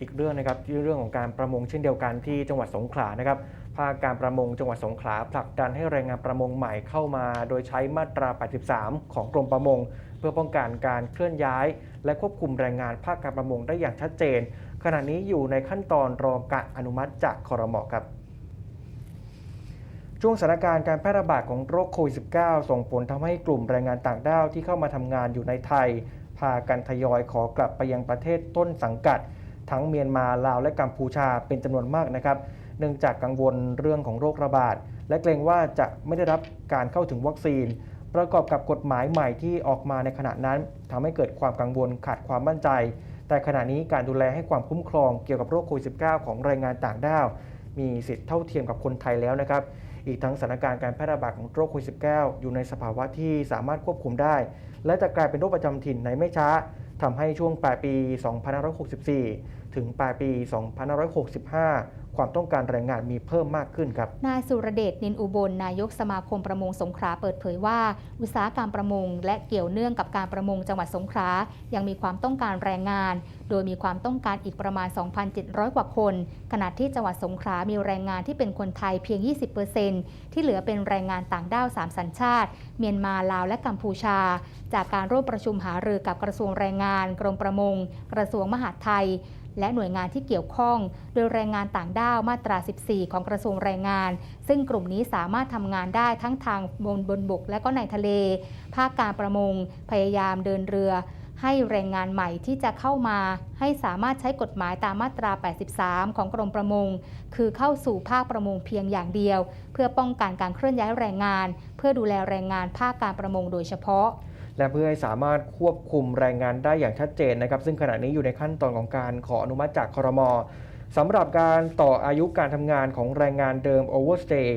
อีกเรื่องนะครับที่เรื่องของการประมงเช่นเดียวกันที่จังหวัดสงขลานะครับภาคการประมงจังหวัดสงขลาผลักดันให้แรงงานประมงใหม่เข้ามา โดยใช้มาตรา 83 ของกรมประมง เพื่อป้องกันการเคลื่อนย้าย และควบคุมแรงงานภาคการประมงได้อย่างชัดเจน ขณะนี้อยู่ในขั้นตอนรอการอนุมัติจากคอรมอครับช่วงสถานการณ์การแพร่ระบาดของโรคโควิด -19 ส่งผลทำให้กลุ่มแรงงานต่างด้าวที่เข้ามาทำงานอยู่ในไทย พากันทยอยขอกลับไปยังประเทศต้นสังกัด ทั้งเมียนมาลาวและกัมพูชาเป็นจำนวนมากนะครับ เนื่องจากกังวลเรื่องของโรคระบาด และเกรงว่าจะไม่ได้รับการเข้าถึงวัคซีน ประกอบกับกฎหมายใหม่ที่ออกมาในขณะนั้นทำให้เกิดความกังวลขาดความมั่นใจ แต่ขณะนี้การดูแลให้ความคุ้มครองเกี่ยวกับโรคโควิด -19 ของแรงงานต่างด้าว มีสิทธิเท่าเทียมกับคนไทยแล้วนะครับอีกทั้งสถานการณ์การแพร่ระบาดของโรคโควิด -19 อยู่ในสภาวะที่สามารถควบคุมได้ และจะกลายเป็นโรคประจำถิ่นในไม่ช้า ทำให้ช่วงปลายปี 2564ถึงปลายปี 2565 ความต้องการแรงงานมีเพิ่มมากขึ้นครับ นายสุรเดชนินอุบล นายกสมาคมประมงสงขลาเปิดเผยว่า อุตสาหกรรมประมง และเกี่ยวเนื่องกับการประมงจังหวัดสงขลายังมีความต้องการแรงงาน โดยมีความต้องการอีกประมาณ 2,700 กว่าคน ขณะที่จังหวัดสงขลามีแรงงานที่เป็นคนไทยเพียง 20%ที่เหลือเป็นแรงงานต่างด้าว3สัญชาติ เมียนมาลาวและกัมพูชา จากการร่วมประชุมหารือกับกระทรวงแรงงาน กรมประมง กระทรวงมหาดไทย และหน่วยงานที่เกี่ยวข้อง โดยแรงงานต่างด้าวมาตรา 14 ของกระทรวงแรงงาน ซึ่งกลุ่มนี้สามารถทำงานได้ทั้งทางบนบนบกและก็ในทะเล ภาคการประมง พยายามเดินเรือให้แรงงานใหม่ที่จะเข้ามา ให้สามารถใช้กฎหมายตามมาตรา 83 ของกรมประมง คือเข้าสู่ภาคประมงเพียงอย่างเดียว เพื่อป้องกันการเคลื่อนย้ายแรงงาน เพื่อดูแลแรงงานภาคการประมงโดยเฉพาะ และเพื่อให้สามารถควบคุมแรงงานได้อย่างชัดเจนนะครับ ซึ่งขณะนี้อยู่ในขั้นตอนของการขออนุมัติจากคอรมอสำหรับการต่ออายุการทำงานของแรงงานเดิม Overstay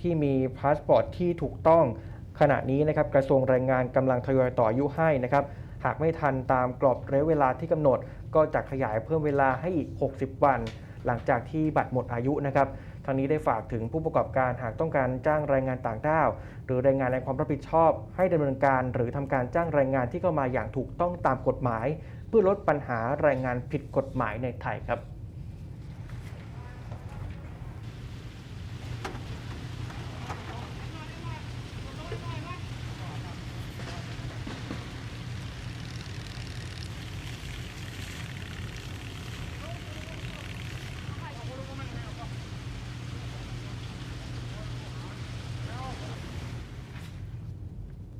ที่มีพาสปอร์ตที่ถูกต้อง ขณะนี้นะครับกระทรวงแรงงานกำลังทยอยต่ออายุให้นะครับ หากไม่ทันตามกรอบระยะเวลาที่กำหนด ก็จะขยายเพิ่มเวลาให้อีก 60 วัน หลังจากที่บัตรหมดอายุนะครับ ทางนี้ได้ฝากถึงผู้ประกอบการหากต้องการจ้างแรงงานต่างด้าว หรือแรงงานในความรับผิดชอบ ให้ดำเนินการหรือทำการจ้างแรงงานที่เข้ามาอย่างถูกต้องตามกฎหมาย เพื่อลดปัญหาแรงงานผิดกฎหมายในไทยครับ